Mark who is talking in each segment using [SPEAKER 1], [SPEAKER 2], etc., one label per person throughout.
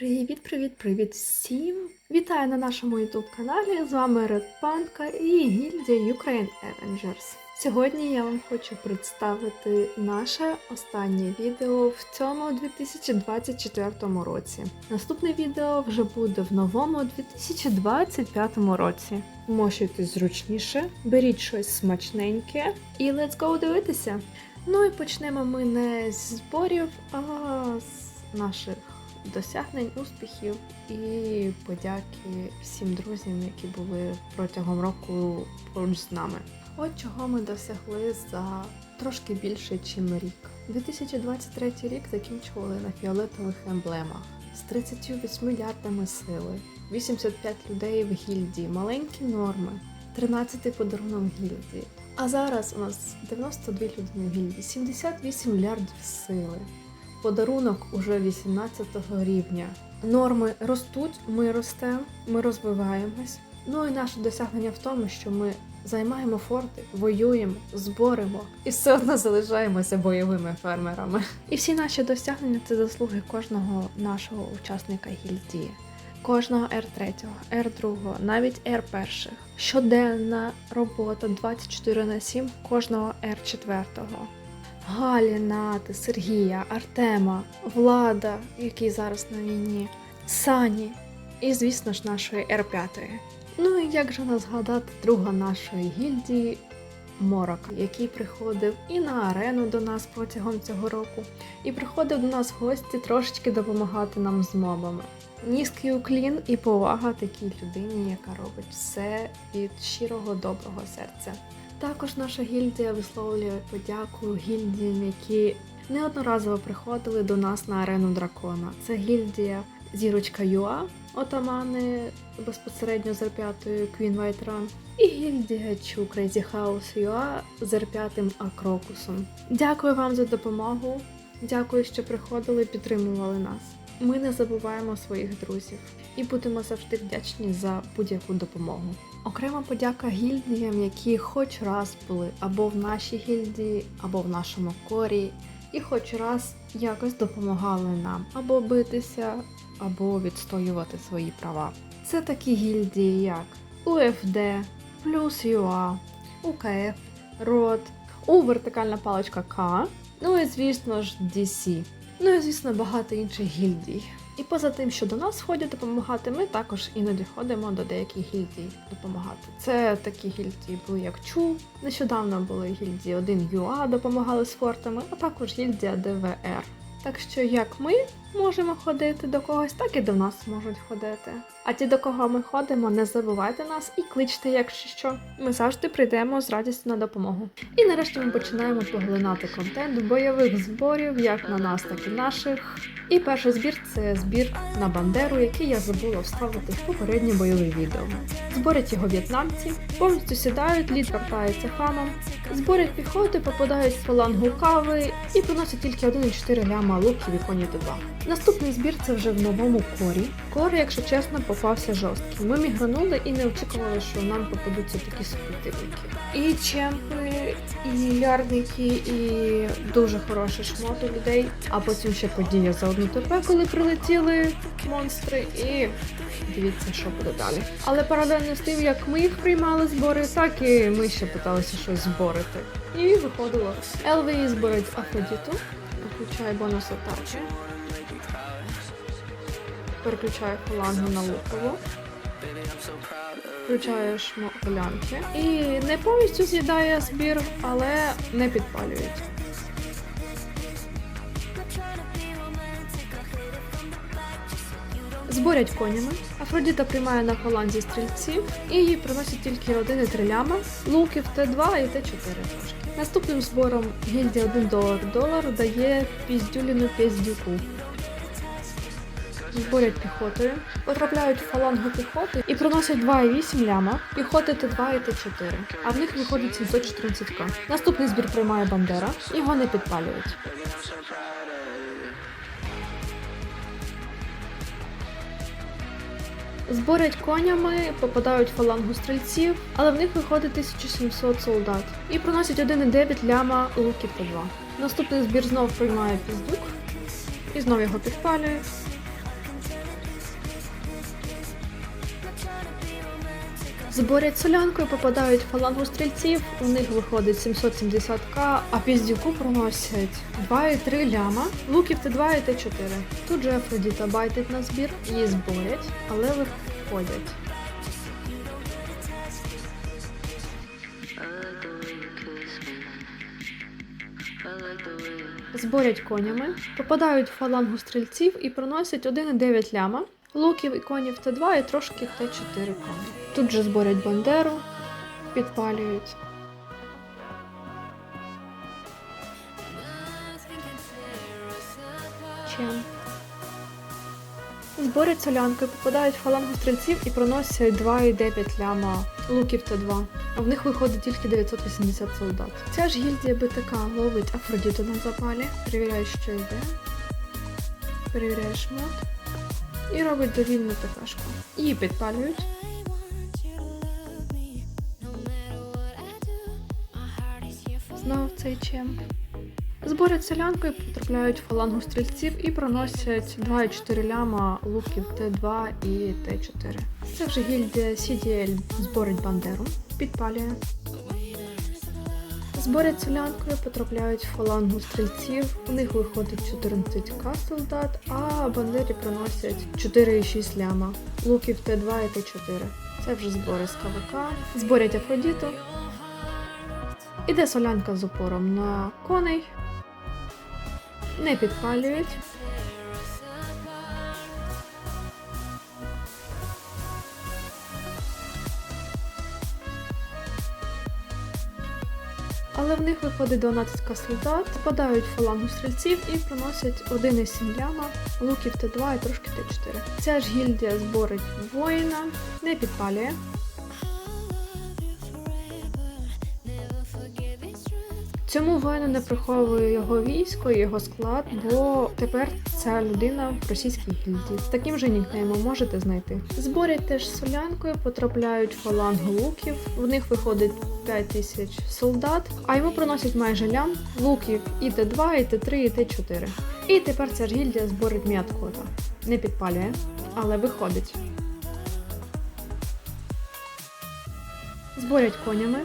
[SPEAKER 1] Привіт, привіт, привіт всім! Вітаю на нашому YouTube каналі. З вами Panda і гільдія Ukraine Avengers. Сьогодні я вам хочу представити наше останнє відео в цьому 2024 році. Наступне відео вже буде в новому 2025 році. Мощуйтесь зручніше, беріть щось смачненьке і let's go дивитися. Ну і почнемо ми не з зборів, а з наших досягнень, успіхів і подяки всім друзям, які були протягом року поруч з нами. От чого ми досягли за трошки більше, ніж рік. 2023 рік закінчували на фіолетових емблемах з 38 мільярдами сили, 85 людей в гільдії, маленькі норми, 13 подарунок гільдії. А зараз у нас 92 людини в гільдії, 78 мільярдів сили. Подарунок уже 18 рівня. Норми ростуть, ми ростемо, ми розвиваємось. Ну і наше досягнення в тому, що ми займаємо форти, воюємо, зборимо і все одно залишаємося бойовими фермерами. І всі наші досягнення це заслуги кожного нашого учасника гільдії. Кожного R3, R2, навіть R1. Щоденна робота 24 на 7 кожного R4. Галі, Нати, Сергія, Артема, Влада, який зараз на війні, Сані і, звісно ж, нашої Р5. Ну і як же не згадати друга нашої гільдії Морока, який приходив і на арену до нас протягом цього року, і приходив до нас в гості трошечки допомагати нам з мобами. Низький уклін і повага такій людині, яка робить все від щирого доброго серця. Також наша гільдія висловлює подяку гільдіям, які неодноразово приходили до нас на арену дракона. Це гільдія Зірочка Юа, отамани безпосередньо з R5 Queen і гільдія Чу Crazy House Юа з R5 Акрокусом. Дякую вам за допомогу. Дякую, що приходили підтримували нас. Ми не забуваємо своїх друзів і будемо завжди вдячні за будь-яку допомогу. Окрема подяка гільдіям, які хоч раз були або в нашій гільдії, або в нашому корі, і хоч раз якось допомагали нам або битися, або відстоювати свої права. Це такі гільдії, як УФД, Плюс ЮА, УКФ, РОД, У вертикальна паличка К, ну і звісно ж DC. Ну і звісно багато інших гільдій. І поза тим, що до нас ходять допомагати, ми також іноді ходимо до деяких гільдій допомагати. Це такі гільдії були як Чу. Нещодавно були гільдії 1 ЮА, допомагали з фортами, а також гільдія ДВР. Так що як ми можемо ходити до когось, так і до нас можуть ходити. А ті, до кого ми ходимо, не забувайте нас і кличте, якщо що. Ми завжди прийдемо з радістю на допомогу. І нарешті ми починаємо поглинати контент бойових зборів, як на нас, так і наших. І перший збір це збір на Бандеру, який я забула вставити в попереднє бойове відео. Зборять його в'єтнамці, повністю сідають, лід вертається хамом, зборять піхоти, попадають в фалангу кави і приносять тільки 1,4 ляма луків і коні Т2. Наступний збір це вже в новому корі. Кор, якщо чесно, попався жорсткий. Ми мігранули і не очікували, що нам попадуться такі супротивники. І чемпи, і лярники, і дуже хороший шмот у людей. А потім ще подія за одну ТП, коли прилетіли монстри, і дивіться, що буде далі. Але паралельно з тим, як ми їх приймали збори, так і ми ще питалися щось зборити. І виходило. ЛВІ зборить Афродіту, включає бонус атаки. Переключає фалангу на лукову. Включає шмоклянки. І не повністю з'їдає збір, але не підпалюють. Зборять конями. Афродіта приймає на фаланзі стрільців і їй приносять тільки 1,3 ляма, луків Т2 і Т4 трошки. Наступним збором гільдія 1 долар долар дає піздюліну піздюку. Зборять піхотою, потрапляють в фалангу піхоти і приносять 2,8 ляма, піхоти Т2 і Т4, а в них виходить 714к. Наступний збір приймає Бандера, його не підпалюють. Зборять конями, попадають в фалангу стрільців, але в них виходить 1700 солдат і приносять 1,9 ляма луків по 2. Наступний збір знов приймає піздюк і знов його підпалюють. Зборять солянку і попадають в фалангу стрільців. У них виходить 770к, а піздюку проносять 2,3 ляма, луків Т2 і Т4. Тут же Афродіта байтить на збір, її зборять, але виходять. Зборять конями, попадають в фалангу стрільців і проносять 1,9 ляма, луків і конів Т2 і трошки Т4 коні. Тут же зборять бандеру, підпалюють. Зборять солянки, попадають в фалангу стрільців і проносять 2,9 ляма луків Т2. А в них виходить тільки 980 солдат. Ця ж гільдія БТК ловить Афродіту на запалі, перевіряє, що йде, перевіряє шмот і робить довільну ТКшку. Її підпалюють. Знов цей чемп. Зборять селянку і потрапляють фалангу стрільців і проносять 2,4 ляма луків Т2 і Т4. Це вже гільдія CDL зборить бандеру, підпалює. Зборять селянкою, потрапляють в фалангу стрільців. У них виходить 14к солдат, а бандері приносять 4,6 ляма. Луків Т2 і Т4. Це вже збори з КВК. Зборять Афродіту. Іде солянка з упором на коней. Не підпалюють. Але в них виходить 12 солдат, попадають в фалангу стрільців і приносять 1,7 ляма, луків Т2 і трошки Т4. Ця ж гільдія зборить воїна, не підпалює. Цьому воїну не приховує його військо і його склад, бо тепер ця людина в російській гільдії. З таким же нікнеймом можете знайти. Зборять теж солянкою, потрапляють в фалангу луків. В них виходить 5 тисяч солдат, а йому приносять майже лям луків і Т2, і Т3, і Т4. І тепер ця ж гільдія зборить м'яткота. Не підпалює, але виходить. Зборять конями,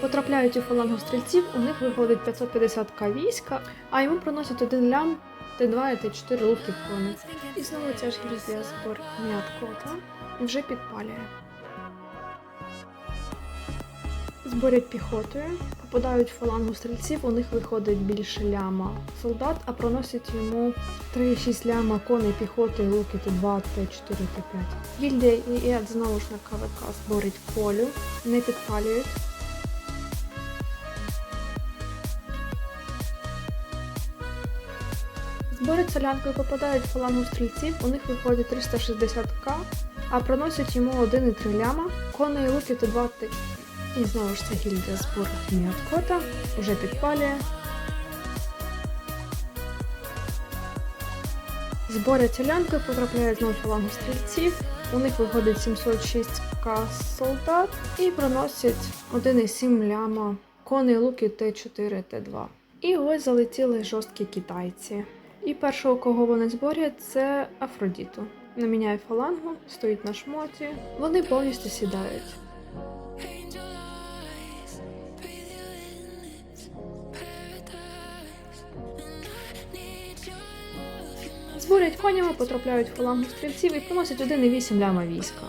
[SPEAKER 1] потрапляють у фалангу стрільців, у них виходить 550к війська, а йому приносять один лям, Т2 і Т4 луків коней. І знову ця ж гільдія збор м'яткота вже підпалює. Зборять піхотою, попадають в фалангу стрільців, у них виходить більше ляма солдат, а проносять йому 3,6 ляма коней піхоти, луки Т2, Т4, Т5. Гільдія ІЕД знову ж на КВК зборить колю, не підпалюють. Зборять солянкою, попадають в фалангу стрільців, у них виходить 360к, а проносять йому 1,3 ляма, коней луки Т2, Т. І знову ж це гільдія збору Міаткота, уже підпалює. Зборять селянки, потрапляють знову фалангу стрільців. У них виходить 706к солдат і проносять 1,7 ляма коней луки Т4, Т2. І ось залетіли жорсткі китайці. І першого, кого вони зборять, це Афродіту. Наміняє фалангу, стоїть на шмоті. Вони повністю сідають. Зборять конями, потрапляють в фалангу стрільців і приносять 1,8 ляма війська.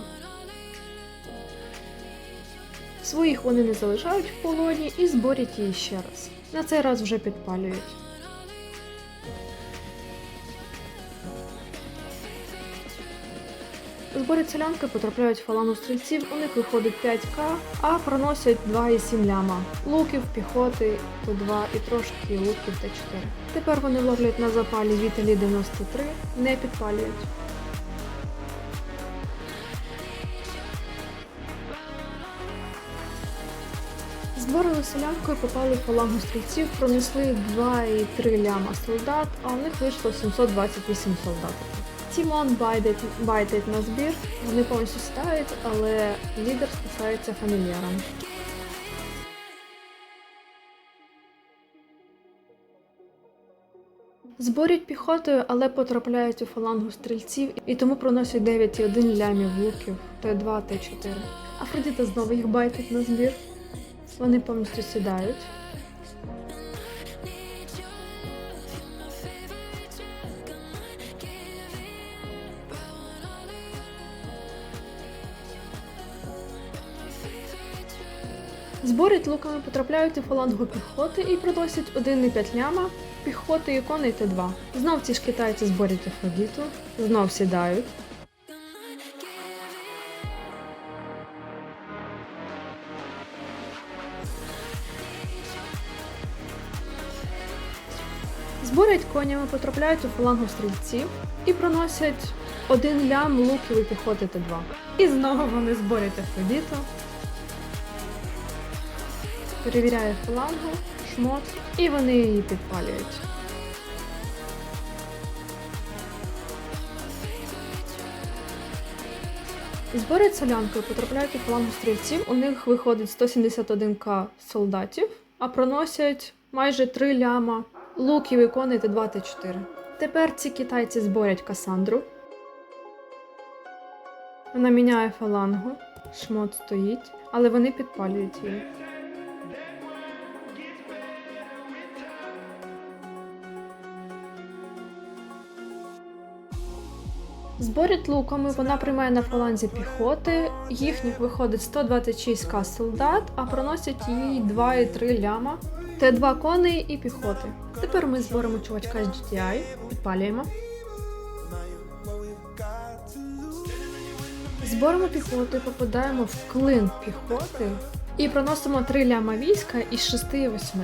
[SPEAKER 1] Своїх вони не залишають в полоні і зборять її ще раз. На цей раз вже підпалюють. Зборять селянки, потрапляють в фалангу стрільців, у них виходить 5к, а проносять 2,7 ляма. Луків, піхоти, Т2 і трошки луків Т4. Тепер вони ловлять на запалі Віталі 93, не підпалюють. Зборили селянкою, попали в фалангу стрільців, пронесли 2,3 ляма солдат, а у них вийшло 728 солдатів. Тімон байтить, байтить на збір, вони повністю сідають, але лідер спасається фамільяром. Зборять піхотою, але потрапляють у фалангу стрільців і тому проносять 9,1 лямів луків Т2, Т4. Афродіта знову їх байтить на збір. Вони повністю сідають. Зборять луками потрапляють у фалангу піхоти і приносять 1,5 ляма піхоти і коней Т2. Знов ці ж китайці зборять Афродіту, знов сідають. Зборять конями, потрапляють у фалангу стрільців і проносять один лям луків і піхоти Т2. І знову вони зборять Афродіту. Перевіряє фалангу, шмот, і вони її підпалюють. Зборять солянкою, потрапляють у фалангу стрільців. У них виходить 171к солдатів, а проносять майже 3 ляма луків і коней Т2 Т4. Тепер ці китайці зборять Касандру. Вона міняє фалангу, шмот стоїть, але вони підпалюють її. Зборять луками, вона приймає на фаланзі піхоти. Їхніх виходить 126к солдат, а проносять їй 2,3 ляма. Т2 коней і піхоти. Тепер ми зборемо чувачка з GTI, підпалюємо. Зборимо піхоту, попадаємо в клин піхоти і проносимо 3 ляма війська із 6 і 8.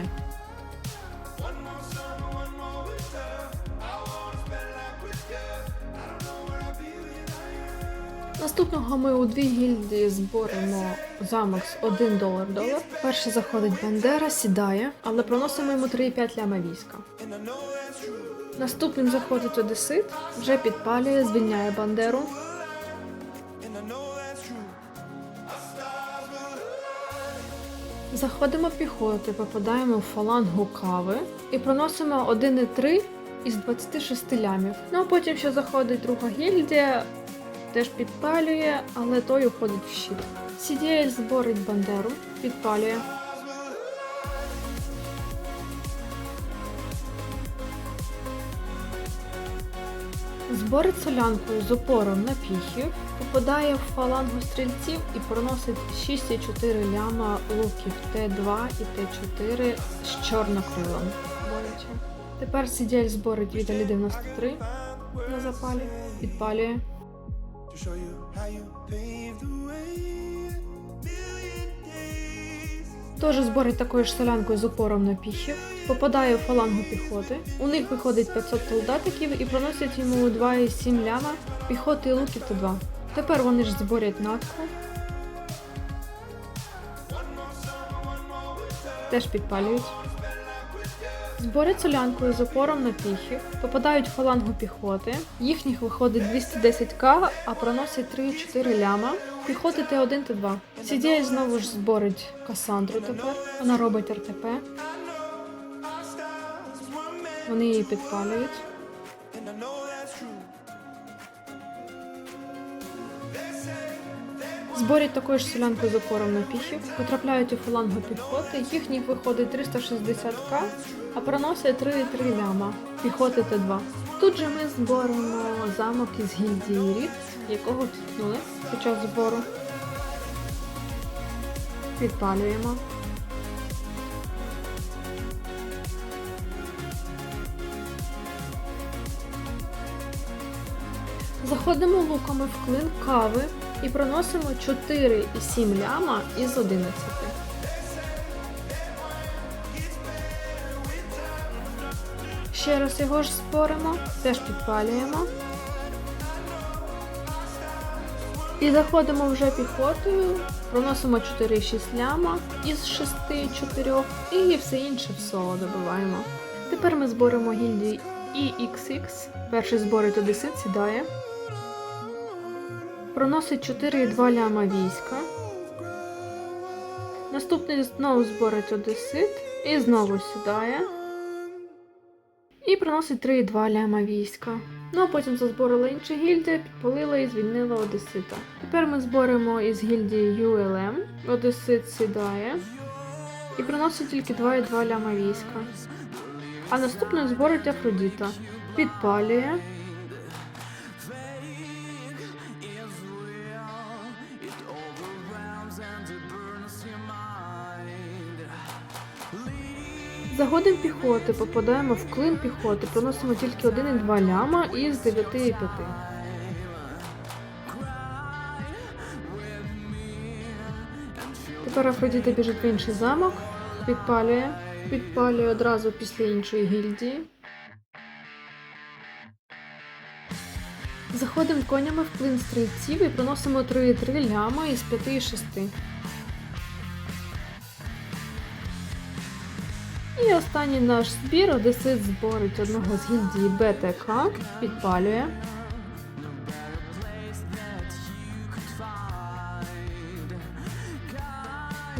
[SPEAKER 1] Наступного ми у дві гільдії зборемо замок з 1 долар долар. Перший заходить Бандера, сідає, але проносимо йому 3,5 ляма війська. Наступним заходить Одесит, вже підпалює, звільняє Бандеру. Заходимо піхоти, попадаємо в фалангу кави і проносимо 1,3 із 26 лямів. Ну а потім ще заходить друга гільдія, теж підпалює, але той уходить в щит. CDL зборить бандеру, підпалює. Зборить солянкою з опором на піхів, попадає в фалангу стрільців і проносить 6,4 ляма луків Т2 і Т4 з чорнокрилом. Тепер CDL зборить Віталі 93 на запалі, підпалює.
[SPEAKER 2] To show you how you paved the way.
[SPEAKER 1] Теж зборить такою ж солянкою з опором на піхів, попадає в фалангу піхоти. У них виходить 500 солдатиків і проносять йому 2,7 ляма піхоти і луків та 2. Тепер вони ж зборять натку. Теж підпалюють. Зборять солянкою з опором на піхів, попадають в фалангу піхоти. Їхніх виходить 210к, а проносять 3-4 ляма. Піхоти Т1 Т2. Сідія знову ж зборить Касандру тепер. Вона робить РТП. Вони її підпалюють. Зборять також солянку з опором на піхів, потрапляють у фалангу піхоти, їхніх виходить 360к, а проносять 3,3 ляма піхоти Т2. Тут же ми зборимо замок із гільдії Рід, якого кікнули під час збору. Підпалюємо. Заходимо луками в клин кави і проносимо 4,7 ляма із 11. Ще раз його ж споримо, теж підпалюємо. І заходимо вже піхотою, проносимо 4,6 ляма із 6-4 і все інше в соло добиваємо. Тепер ми зборимо гільдії EXX. Перший зборить Одесит, сідає. Проносить 4,2 ляма війська. Наступний знову зборить Одесит і знову сідає. І приносить 3,2 ляма війська. Ну а потім зазборила інша гільдія, підпалила і звільнила Одесита. Тепер ми зборимо із гільдії ULM. Одесит сідає і приносить тільки 2,2 ляма війська. А наступною зборить Афродіта. Підпалює. Заходимо піхоти, попадаємо в клин піхоти, приносимо тільки 1,2 ляма із 9,5. Тепер Афродіта біжить в інший замок, підпалює, підпалює одразу після іншої гільдії. Заходимо конями в клин стрільців і приносимо 3,3 ляма із 5,6. Останній наш збір Одесит зборить одного з гільдії БТК, підпалює.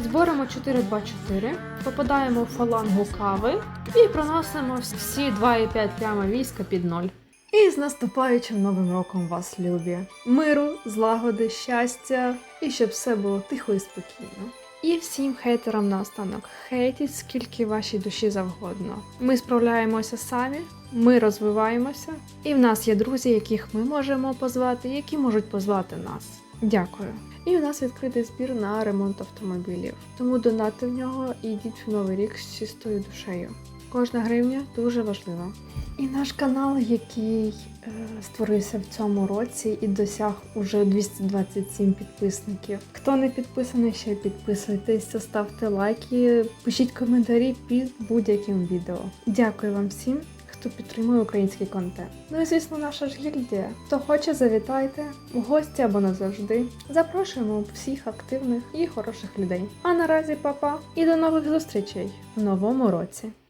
[SPEAKER 1] Зборимо 4-2-4, попадаємо в фалангу кави і проносимо всі 2,5 ляма війська під ноль. І з наступаючим новим роком вас, любі! Миру, злагоди, щастя і щоб все було тихо і спокійно. І всім хейтерам наостанок хейтіть скільки вашій душі завгодно. Ми справляємося самі, ми розвиваємося, і в нас є друзі, яких ми можемо позвати, які можуть позвати нас. Дякую. І у нас відкритий збір на ремонт автомобілів. Тому донати в нього і йдіть в новий рік з чистою душею. Кожна гривня дуже важлива. І наш канал, який е, створився в цьому році і досяг уже 227 підписників. Хто не підписаний, ще підписуйтесь, ставте лайки, пишіть коментарі під будь-яким відео. Дякую вам всім, хто підтримує український контент. Ну і звісно, наша ж гільдія. Хто хоче, завітайте в гості або назавжди. Запрошуємо всіх активних і хороших людей. А наразі, папа, і до нових зустрічей в новому році.